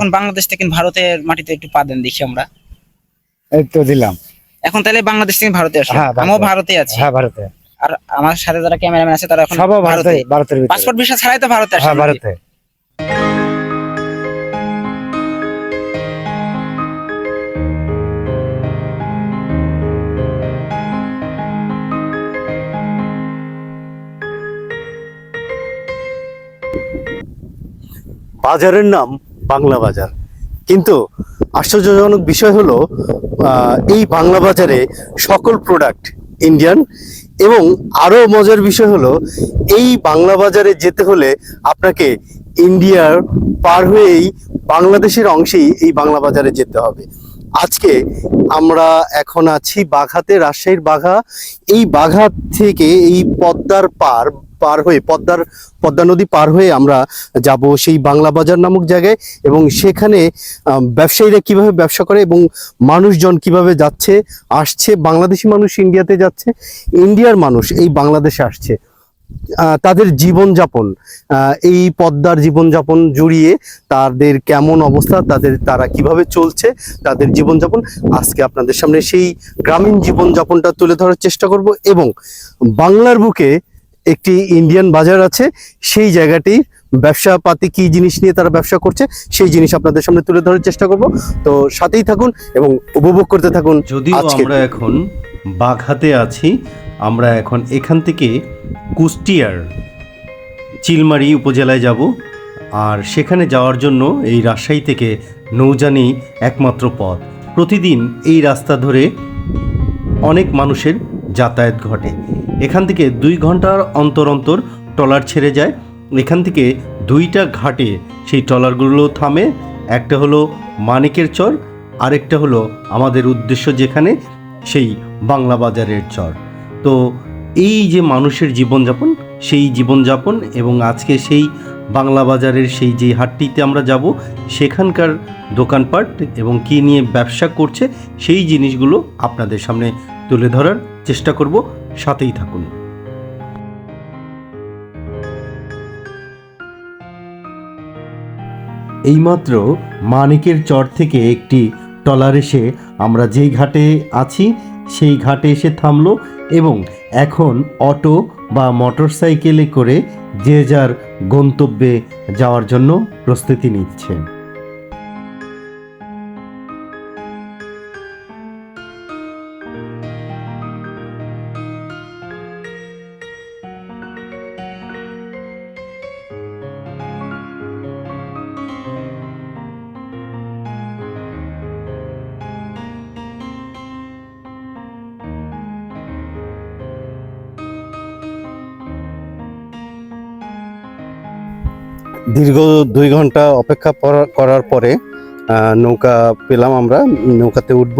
এখন বাংলাদেশ থেকে ভারতের মাটিতে একটু পা দেন দেখি আমরা। এই তো দিলাম। এখন তাহলে বাংলাদেশ থেকে ভারতে আসে। হ্যাঁ, আমিও ভারতে আছি। হ্যাঁ ভারতে। আর আমার সাথে যারা ক্যামেরাম্যান আছে তারা এখন সব ভারতে ভারতে। ভারতের ভিতরে। পাসপোর্ট ভিসা ছাড়াই তো ভারতে আসে হ্যাঁ ভারতে। বাজারের নাম বাংলা বাজার। কিন্তু আশ্চর্যজনক বিষয় হলো এই বাংলা বাজারে সকল প্রোডাক্ট ইন্ডিয়ান এবং আরও মজার বিষয় হলো, এই বাংলা বাজারে যেতে হলে আপনাকে ইন্ডিয়ার পার হয়েই বাংলাদেশের অংশেই এই বাংলা বাজারে যেতে হবে। আজকে আমরা এখন আছি বাঘাতে, রাজশাহীর বাঘা। এই বাঘা থেকে এই পদ্মার পার পার হয়ে পদ্মার, পদ্মা নদী পার হয়ে আমরা যাব সেই বাংলা বাজার নামক জায়গায় এবং সেখানে ব্যবসায়ীরা কীভাবে ব্যবসা করে এবং মানুষজন কীভাবে যাচ্ছে, আসছে, বাংলাদেশি মানুষ ইন্ডিয়াতে যাচ্ছে, ইন্ডিয়ার মানুষ এই বাংলাদেশে আসছে। তাদের জীবনযাপন এই পদ্মার জীবনযাপন জুড়িয়ে তাদের কেমন অবস্থা, তাদের তারা কীভাবে চলছে, তাদের জীবনযাপন, আজকে আপনাদের সামনে সেই গ্রামীণ জীবনযাপনটা তুলে ধরার চেষ্টা করব এবং বাংলার বুকে একটি ইন্ডিয়ান বাজার আছে সেই জায়গাটি ব্যবসা পাতি কি জিনিস নিয়ে তারা ব্যবসা করছে সেই জিনিস আপনাদের সামনে তুলে ধরার চেষ্টা করব। তো সাথেই থাকুন এবং উপভোগ করতে থাকুন যদিও আমরা এখন বাঘাতে আছি আমরা এখন এখান থেকে কুষ্টিয়ার চিলমারি উপজেলায় যাব আর সেখানে যাওয়ার জন্য এই রাজশাহী থেকে নৌজানি একমাত্র পথ। প্রতিদিন এই রাস্তা ধরে অনেক মানুষের যাতায়াত ঘটে। এখান থেকে দুই ঘণ্টার অন্তর অন্তর ট্রলার ছেড়ে যায়। এখান থেকে দুইটা ঘাটে সেই ট্রলারগুলো থামে। একটা হলো মানিকের চর, আরেকটা হলো আমাদের উদ্দেশ্য যেখানে সেই বাংলা বাজারের চর। তো এই যে মানুষের জীবনযাপন, সেই জীবনযাপন এবং আজকে সেই বাংলা বাজারের সেই যে হাটটিতে আমরা যাব, সেখানকার দোকানপাট এবং কী নিয়ে ব্যবসা করছে, সেই জিনিসগুলো আপনাদের সামনে তুলে ধরার চেষ্টা করব, সাথেই থাকুন। এইমাত্র মানিকের চর থেকে একটি ট্রলার এসে আমরা যেই ঘাটে আছি, সেই ঘাটে এসে থামলো এবং এখন অটো বা মোটর সাইকেলে করে যে যার গন্তব্যে যাওয়ার জন্য প্রস্তুতি নিচ্ছে। দীর্ঘ দুই ঘণ্টা অপেক্ষা করার পরে নৌকা পেলাম আমরা, নৌকাতে উঠব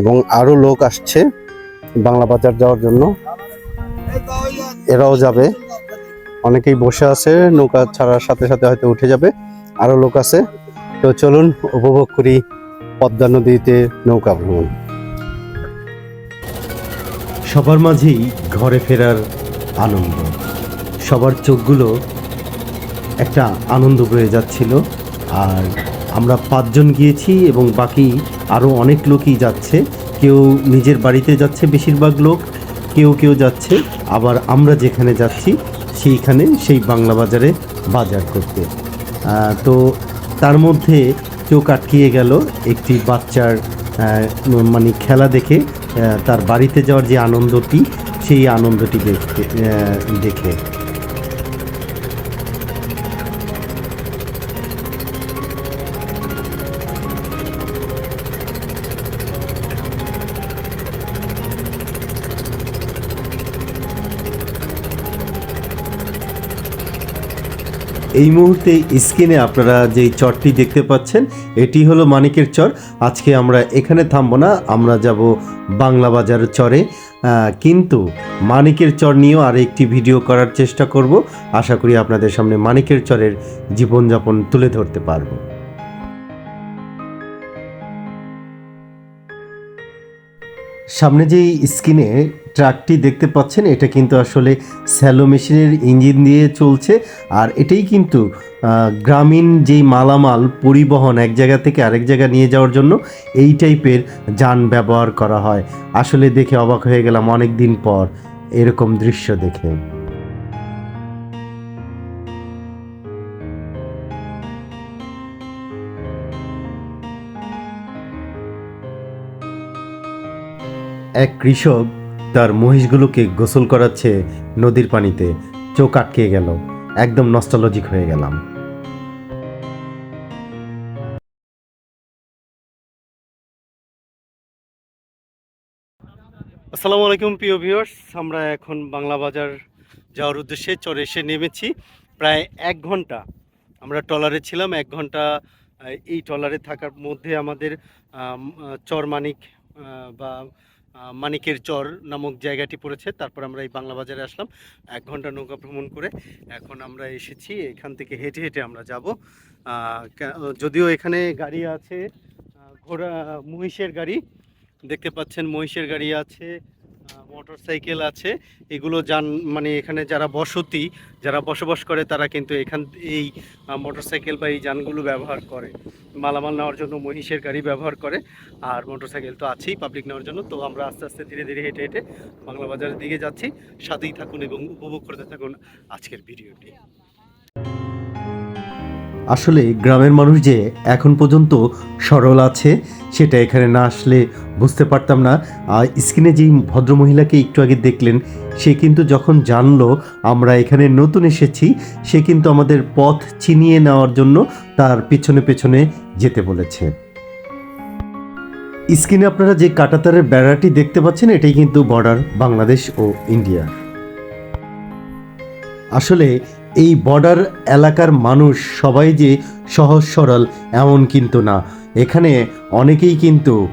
এবং আরও লোক আসছে বাংলা বাজার যাওয়ার জন্য। এরাও যাবে। অনেকেই বসে আছে, নৌকা ছাড়ার সাথে সাথে হয়তো উঠে যাবে আরও লোক আছে। তো চলুন, উপভোগ করি পদ্মা নদীতে নৌকা ভ্রমণ। সবার মাঝেই ঘরে ফেরার আনন্দ। সবার চোখগুলো একটা আনন্দ বয়ে যাচ্ছিল। আর আমরা পাঁচজন গিয়েছি এবং বাকি আরও অনেক লোকই যাচ্ছে। কেউ নিজের বাড়িতে যাচ্ছে বেশিরভাগ লোক, কেউ কেউ যাচ্ছে। আবার আমরা যেখানে যাচ্ছি, সেইখানে সেই বাংলা বাজারে বাজার করতে। তো তার মধ্যে চোখ আটকিয়ে গেল একটি বাচ্চার মানে খেলা দেখে তার বাড়িতে যাওয়ার যে আনন্দটি, সেই আনন্দটি দেখে। এই মুহূর্তে স্ক্রিনে আপনারা যেই চরটি দেখতে পাচ্ছেন, এটি হলো মানিকের চর। আজকে আমরা এখানে থামবো না, আমরা যাব বাংলা বাজার চরে। কিন্তু মানিকের চর নিয়েও আর একটি ভিডিও করার চেষ্টা করব। আশা করি আপনাদের সামনে মানিকের চরের জীবনযাপন তুলে ধরতে পারব। সামনে যেই স্ক্রিনে ট্রাকটি দেখতে পাচ্ছেন, এটা কিন্তু আসলে স্যালো মেশিনের ইঞ্জিন দিয়ে চলছে। আর এটাই কিন্তু গ্রামীণ যেই মালামাল পরিবহন এক জায়গা থেকে আরেক জায়গা নিয়ে যাওয়ার জন্য এই টাইপের যান ব্যবহার করা হয়। আসলে দেখে অবাক হয়ে গেলাম অনেক দিন পর এরকম দৃশ্য দেখে। এক কৃষক তার মহিষগুলোকে গোসল করাচ্ছে নদীর পানিতে। চোখ আটকে গেল। একদম নস্টালজিক হয়ে গেলাম। আসসালামু আলাইকুম প্রিয় ভিউয়ার্স আমরা এখন বাংলা বাজার যাওয়ার উদ্দেশ্যে চরে এসে নেমেছি। প্রায় এক ঘণ্টা আমরা ট্রলারে ছিলাম। এক ঘণ্টা এই ট্রলারে থাকার মধ্যে আমাদের আম, আহ, চর মানিক আহ, বা মানিকের চর নামক জায়গাটি পড়েছে, তারপর আমরা এই বাংলা বাজারে আসলাম। এক ঘণ্টা নৌকা ভ্রমণ করে এখন আমরা এসেছি, এখান থেকে হেঁটে হেঁটে আমরা যাব। যদিও এখানে গাড়ি আছে ঘোড়া, মহিষের গাড়ি, দেখতে পাচ্ছেন মহিষের গাড়ি আছে মোটর সাইকেল আছে। এগুলো যান মানে এখানে যারা বসতি, যারা বসবাস করে তারা কিন্তু এখান, এই মোটর সাইকেল বা এই যানগুলো ব্যবহার করে। মালামাল নেওয়ার জন্য মহিষের গাড়ি ব্যবহার করে, আর মোটর সাইকেল তো আছেই পাবলিক নেওয়ার জন্য। তো আমরা আস্তে আস্তে ধীরে ধীরে হেঁটে হেঁটে বাংলা বাজারের দিকে যাচ্ছি। সাথেই থাকুন এবং উপভোগ করতে থাকুন আজকের ভিডিওটি। আসলে গ্রামের মানুষ যে এখন পর্যন্ত সরল আছে, সেটা এখানে না আসলে বুঝতে পারতাম না। আর স্ক্রিনে যেই ভদ্রমহিলাকে একটু আগে দেখলেন, সে কিন্তু যখন জানলো আমরা এখানে নতুন এসেছি, সে কিন্তু আমাদের পথ চিনিয়ে নেওয়ার জন্য তার পেছনে পেছনে যেতে বলেছে। স্ক্রিনে আপনারা যে কাটাতারের বেড়াটি দেখতে পাচ্ছেন, এটাই কিন্তু বর্ডার বাংলাদেশ ও ইন্ডিয়া আসলে এই বর্ডার এলাকার মানুষ সবাই যে সহজ সরল, এমন কিন্তু না। এখানে অনেকেই কিন্তু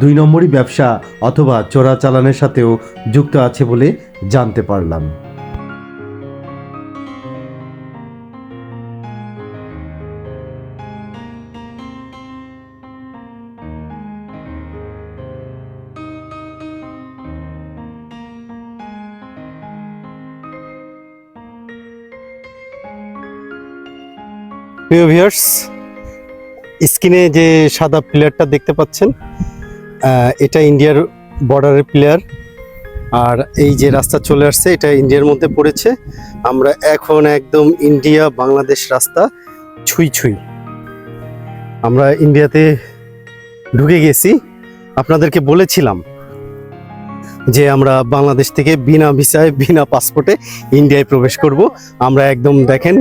দুই নম্বরই ব্যবসা অথবা চোরাচালানের সাথেও যুক্ত আছে বলে জানতে পারলাম। প্রিয় ভিউয়ার্স, স্ক্রিনে যে সাদা প্লেয়ারটা দেখতে পাচ্ছেন এটা ইন্ডিয়ার বর্ডারের প্লেয়ার। আর এই যে রাস্তা চলে আসছে, এটা ইন্ডিয়ার মধ্যে পড়েছে। আমরা এখন একদম ইন্ডিয়া, বাংলাদেশ রাস্তা ছুঁই ছুঁই। আমরা ইন্ডিয়াতে ঢুকে গেছি। আপনাদেরকে বলেছিলাম যে আমরা বাংলাদেশ থেকে বিনা ভিসায়, বিনা পাসপোর্টে ইন্ডিয়ায় প্রবেশ করব। আমরা একদম দেখেন,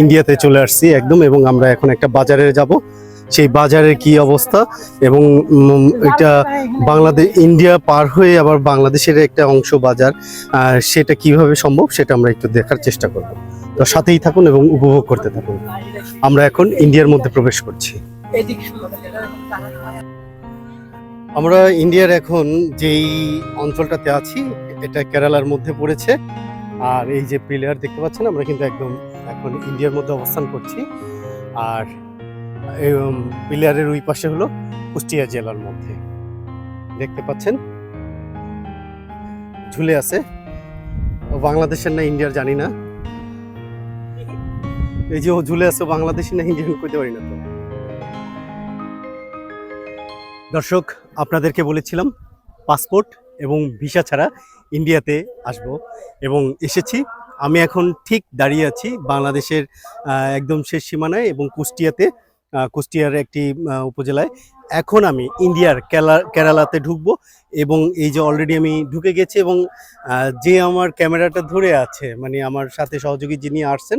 ইন্ডিয়াতে চলে আসছি একদম এবং আমরা এখন একটা বাজারে যাব। সেই বাজারের কি অবস্থা এবং এটা বাংলাদেশ ইন্ডিয়া পার হয়ে আবার বাংলাদেশের একটা অংশ বাজার সেটা কীভাবে সম্ভব সেটা আমরা একটু দেখার চেষ্টা করব। তো সাথেই থাকুন এবং উপভোগ করতে থাকুন। আমরা এখন ইন্ডিয়ার মধ্যে প্রবেশ করছি। আমরা ইন্ডিয়ার এখন যেই অঞ্চলটাতে আছি, এটা কেরালার মধ্যে পড়েছে। আর এই যে প্লেয়ার দেখতে পাচ্ছেন, আমরা কিন্তু একদম এখন ইন্ডিয়ার মধ্যে অবস্থান করছি। আর প্লেয়ারের ওই পাশে হলো কুষ্টিয়া জেলার মধ্যে। দেখতে পাচ্ছেন? ঝুলে আছে। বাংলাদেশের না ইন্ডিয়ার জানি না। এই যে ও ঝুলে আছে বাংলাদেশি না ইন্ডিয়ান কইতে পারি না তো। দর্শক, আপনাদেরকে বলেছিলাম, পাসপোর্ট এবং ভিসা ছাড়া ইন্ডিয়াতে আসব। এবং এসেছি। আমি এখন ঠিক দাঁড়িয়ে আছি বাংলাদেশের একদম শেষ সীমানায় এবং কুষ্টিয়াতে কুষ্টিয়ার একটি উপজেলায়। এখন আমি ইন্ডিয়ার কেরালাতে ঢুকবো এবং এই যে অলরেডি আমি ঢুকে গেছি এবং যে আমার ক্যামেরাটা ধরে আছে মানে আমার সাথে সহযোগী যিনি আসছেন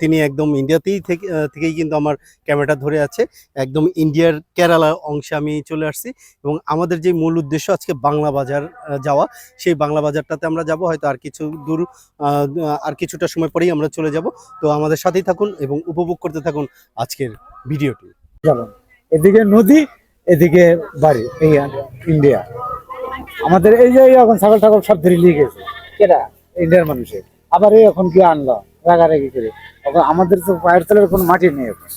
তিনি একদম ইন্ডিয়াতেই থেকে থেকেই কিন্তু আমার ক্যামেরাটা ধরে আছে। একদম ইন্ডিয়ার কেরালা অংশে আমি চলে আসছি এবং আমাদের যে মূল উদ্দেশ্য আজকে বাংলা বাজার যাওয়া, সেই বাংলা বাজারটাতে আমরা যাব, হয়তো আর কিছু দূর আর কিছুটা সময় পরেই আমরা চলে যাব। তো আমাদের সাথেই থাকুন এবং উপভোগ করতে থাকুন আজকের ভিডিওটি। যাবেন এদিকে নদী এদিকে বাড়ি এই ইন্ডিয়া আমাদের এই যে এখন ছাগল টাগল সব ধরে নিয়ে গেছে। কেটা ইন্ডিয়ার মানুষের। আবার এই এখন কি আনলো? রাগারাগি করে। এখন আমাদের তো পায়ের তলের কোনো মাটি নেই এখন।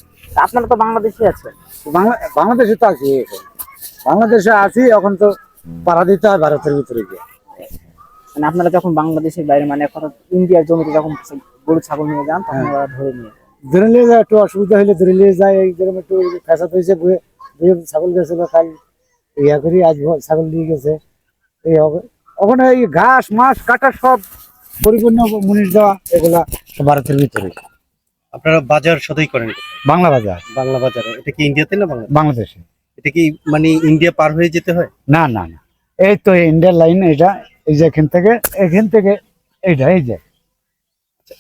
আপনারা তো বাংলাদেশে আছে বাংলা বাংলাদেশে তো আছি এখন। বাংলাদেশে আছি এখন তো পাড়া দিতে হয় ভারতের ভিতরে গিয়ে। মানে আপনারা যখন বাংলাদেশের বাইরে মানে এখন ইন্ডিয়ার জমিতে যখন গরু ছাগল নিয়ে যান তখন ওরা ধরে নিয়ে ধরে নিয়ে যায় একটু অসুবিধা হলে ধরে নিয়ে যায় এই যেরকম একটু ফ্যাসাদ হয়েছে বুয়ে বুয়ে ছাগল গেছিল কাল ইয়া করি আজ ছাগল নিয়ে গেছে। এই হবে ওখানে এই ঘাস মাছ কাটা সব পরিপূর্ণ মুনিশ দেওয়া এগুলা ভারতের ভিতরে আপনারা বাজার সদাই করেন? বাংলা বাজার। বাংলা বাজারে এটা কি ইন্ডিয়াতে না বাংলা বাংলাদেশে। এটা কি মানে ইন্ডিয়া পার হয়ে যেতে হয়? না না না। এই তো ইন্ডিয়ার লাইন এটা এই যে এখান থেকে এখান থেকে এইটা এই যে।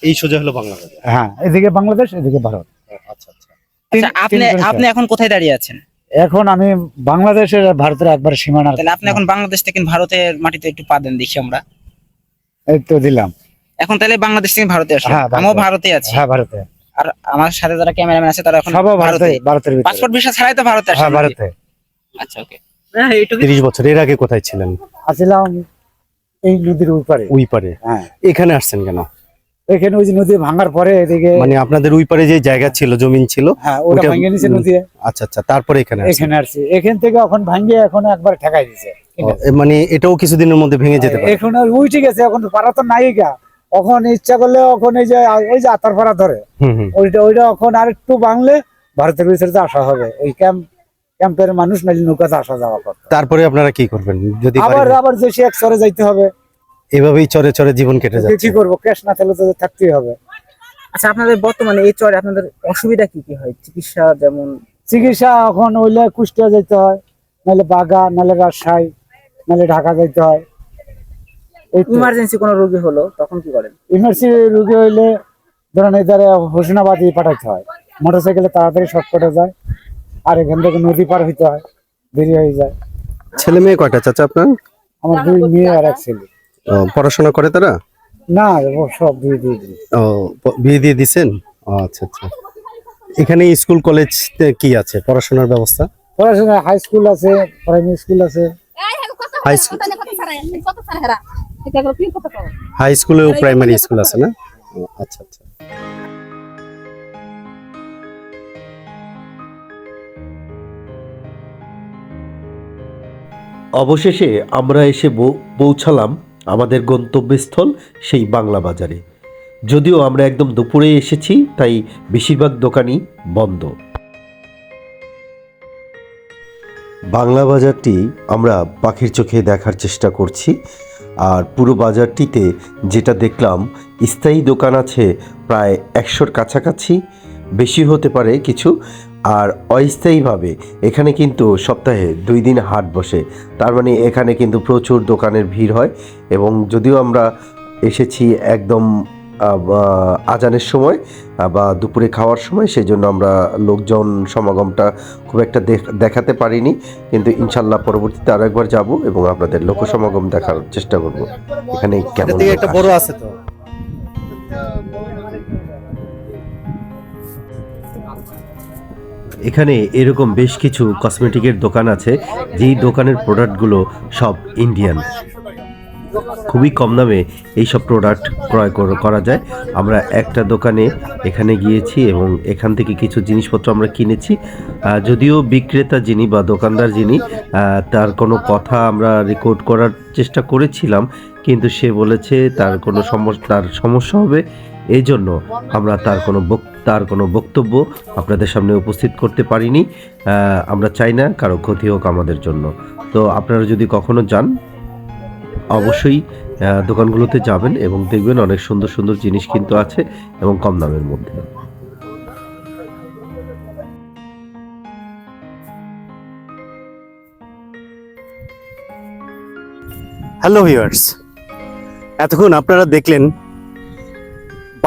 এই সোজা হলো বাংলা বাজার হ্যাঁ এদিকে বাংলাদেশ এদিকে ভারত। আচ্ছা আচ্ছা। আচ্ছা আপনি আপনি এখন কোথায় দাঁড়িয়ে আছেন? এখন আমি বাংলাদেশের আর ভারতের একবার সীমানার তাহলে আপনি এখন বাংলাদেশ থেকে ভারতের মাটিতে একটু পা দেন দেখি আমরা। এই তো দিলাম। এখন তাহলে বাংলাদেশ থেকে ভারতে আসেন। হ্যাঁ, আমিও ভারতে। আছি। হ্যাঁ ভারতে। আর আমার সাথে যারা ক্যামেরাম্যান আছে তারা এখন সব ভারতে ভারতে। ভারতের ভিতরে। পাসপোর্ট ভিসা ছাড়াই তো ভারতে আসেন হ্যাঁ ভারতে। আচ্ছা ওকে। হ্যাঁ এইটুকু তিরিশ বছর এর আগে কোথায় ছিলেন? আসছিলাম এই নদীর উপরে। ওই পারে। হ্যাঁ। এখানে আসছেন কেন? এখানে ওই যে নদী ভাঙার পরে এদিকে মানে আপনাদের ওই পারে যে জায়গা ছিল জমিন ছিল হ্যাঁ ওটা ভাঙিয়ে নিছে নদী। আচ্ছা আচ্ছা তারপরে এখানে। এখানে আসছি। এখান থেকে এখন ভাঙিয়ে এখন একবার ঠেকাই দিছে। মানে এটাও কিছুদিনের মধ্যে ভেঙে যেতে পারে। এখন আর উঠে গেছে এখন পাড়া তো নাই গা। এখন ইচ্ছা করলে এখন এই যে ওই যে আতার পাড়া ধরে ওইটা ওইটা এখন আর একটু বাংলে ভারতের ভিতরে আসা হবে। ওই ক্যাম্প ক্যাম্পের মানুষ নাইলে নৌকাতে আসা যাওয়া করতে। তারপরে আপনারা কি করবেন? যদি আবার আবার যে সে এক সরে যাইতে হবে। এভাবেই চরে চরে জীবন কেটে যাচ্ছে। কি করব? ক্যাশ না থাকলে তো থাকতেই হবে। আচ্ছা আপনাদের বর্তমানে এই চরে আপনাদের অসুবিধা কি কি হয়? চিকিৎসা যেমন চিকিৎসা এখন হইলে কুষ্টিয়া যেতে হয় নাহলে বাগা নাহলে রাজশাহী নাহলে ঢাকা যাইতে হয়। এই ইমার্জেন্সি কোনো রোগী হলো তখন কি করেন? ইমার্জেন্সি রুগী হইলে ধরেন এই ধারে হোসনাবাদি পাঠাইতে হয়। মোটর সাইকেলে তাড়াতাড়ি শর্টকাটে যায় আর এখান থেকে নদী পার হইতে হয় দেরি হয়ে যায়। ছেলে মেয়ে কয়টা? চাচা আপনার? আমার দুই মেয়ে আর এক ছেলে। পড়াশোনা করে তারা? না সব দুই দুই দুই ও বিয়ে দিয়ে দিছেন? আচ্ছা আচ্ছা। এখানে স্কুল কলেজ কি আছে? পড়াশোনার ব্যবস্থা? পড়াশোনা হাই স্কুল আছে প্রাইমারি স্কুল আছে। হাই হাই স্কুলেও প্রাইমারি স্কুল আছে না? আচ্ছা আচ্ছা। অবশেষে আমরা এসে পৌঁছালাম আমাদের গন্তব্যস্থল সেই বাংলা বাজারে। যদিও আমরা একদম দুপুরে এসেছি, তাই বেশিরভাগ দোকানই বন্ধ। বাংলা বাজারটি আমরা পাখির চোখে দেখার চেষ্টা করছি, আর পুরো বাজারটিতে যেটা দেখলাম, স্থায়ী দোকান আছে প্রায় একশোর কাছাকাছি। বেশি হতে পারে কিছু আর অস্থায়ীভাবে এখানে কিন্তু সপ্তাহে দুই দিন হাট বসে। তার মানে এখানে কিন্তু প্রচুর দোকানের ভিড় হয় এবং যদিও আমরা এসেছি একদম আজানের সময় বা দুপুরে খাওয়ার সময় সেই জন্য আমরা লোকজন সমাগমটা খুব একটা দেখ- দেখাতে পারিনি। কিন্তু ইনশাল্লাহ পরবর্তীতে আরও একবার যাব এবং আপনাদের লোক সমাগম দেখার চেষ্টা করব। এখানে কেমন একটা বড় আছে তো। এখানে এরকম বেশ কিছু কসমেটিকের দোকান আছে, যেই দোকানের প্রোডাক্টগুলো সব ইন্ডিয়ান খুবই কম দামে এইসব প্রোডাক্ট ক্রয় কর- করা যায়। আমরা একটা দোকানে এখানে গিয়েছি এবং এখান থেকে কিছু জিনিসপত্র আমরা কিনেছি। যদিও বিক্রেতা যিনি বা দোকানদার যিনি তার কোনো কথা আমরা রেকর্ড করার চেষ্টা করেছিলাম, কিন্তু সে বলেছে তার কোনো সমস্যা তার সমস্যা হবে। এই জন্য আমরা তার কোনো তার কোনো বক্তব্য আপনাদের সামনে উপস্থিত করতে পারিনি। আমরা চাই না কারও ক্ষতি হোক আমাদের জন্য। তো আপনারা যদি কখনো যান, অবশ্যই দোকানগুলোতে যাবেন এবং দেখবেন অনেক সুন্দর সুন্দর জিনিস কিন্তু আছে এবং কম দামের মধ্যে। হ্যালো ভিউয়ার্স এতক্ষণ আপনারা দেখলেন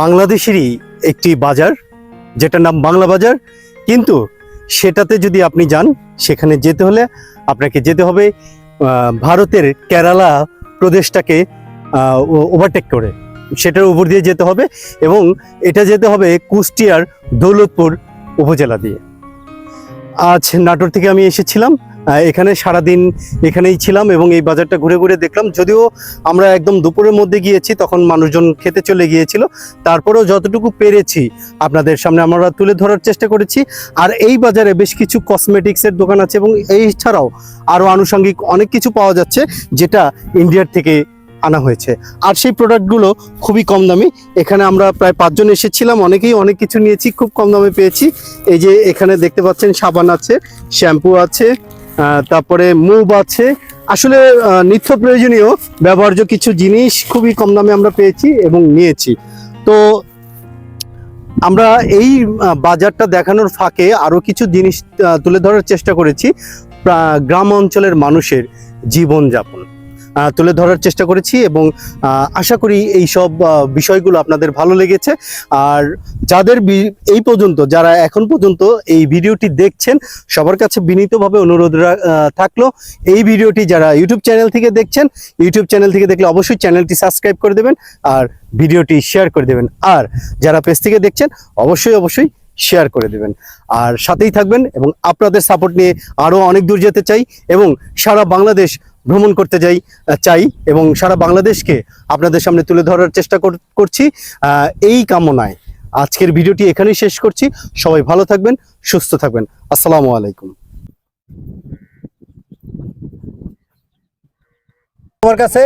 বাংলাদেশেরই একটি বাজার, যেটার নাম বাংলা বাজার। কিন্তু সেটাতে যদি আপনি যান, সেখানে যেতে হলে আপনাকে যেতে হবে ভারতের কেরালা প্রদেশটাকে ওভারটেক করে। সেটার উপর দিয়ে যেতে হবে এবং এটা যেতে হবে কুষ্টিয়ার দৌলতপুর উপজেলা দিয়ে। আজ নাটোর থেকে আমি এসেছিলাম। এখানে সারাদিন এখানেই ছিলাম এবং এই বাজারটা ঘুরে ঘুরে দেখলাম। যদিও আমরা একদম দুপুরের মধ্যে গিয়েছি, তখন মানুষজন খেতে চলে গিয়েছিল। তারপরেও যতটুকু পেরেছি আপনাদের সামনে আমরা তুলে ধরার চেষ্টা করেছি। আর এই বাজারে বেশ কিছু কসমেটিক্সের দোকান আছে এবং এই ছাড়াও আরও আনুষঙ্গিক অনেক কিছু পাওয়া যাচ্ছে, যেটা ইন্ডিয়ার থেকে আনা হয়েছে। আর সেই প্রোডাক্টগুলো খুবই কম দামি। এখানে আমরা প্রায় পাঁচজন এসেছিলাম, অনেকেই অনেক কিছু নিয়েছি, খুব কম দামে পেয়েছি। এই যে এখানে দেখতে পাচ্ছেন, সাবান আছে, শ্যাম্পু আছে তারপরে মুভ আছে। আসলে নিত্য প্রয়োজনীয় ব্যবহার্য কিছু জিনিস খুবই কম দামে আমরা পেয়েছি এবং নিয়েছি। তো, আমরা এই বাজারটা দেখানোর ফাঁকে আরও কিছু জিনিস তুলে ধরার চেষ্টা করেছি গ্রাম অঞ্চলের মানুষের জীবনযাপন। তুলে ধরার চেষ্টা করেছি এবং আশা করি এই সব বিষয়গুলো আপনাদের ভালো লেগেছে। আর যাদের এই পর্যন্ত, যারা এখন পর্যন্ত এই ভিডিওটি দেখছেন, সবার কাছে বিনীতভাবে অনুরোধ থাকল, এই ভিডিওটি যারা ইউটিউব চ্যানেল থেকে দেখছেন, ইউটিউব চ্যানেল থেকে দেখলে অবশ্যই চ্যানেলটি সাবস্ক্রাইব করে দেবেন আর ভিডিওটি শেয়ার করে দেবেন। আর যারা পেজ থেকে দেখছেন, অবশ্যই অবশ্যই শেয়ার করে দেবেন। আর সাথেই থাকবেন এবং আপনাদের সাপোর্ট নিয়ে আরও অনেক দূর যেতে চাই এবং সারা বাংলাদেশ ভ্রমণ করতে যাই চাই এবং সারা বাংলাদেশকে আপনাদের সামনে তুলে ধরার চেষ্টা কর- করছি এই কামনায় আজকের ভিডিওটি এখানেই শেষ করছি। সবাই ভালো থাকবেন, সুস্থ থাকবেন। আসসালামু আলাইকুম। আমার কাছে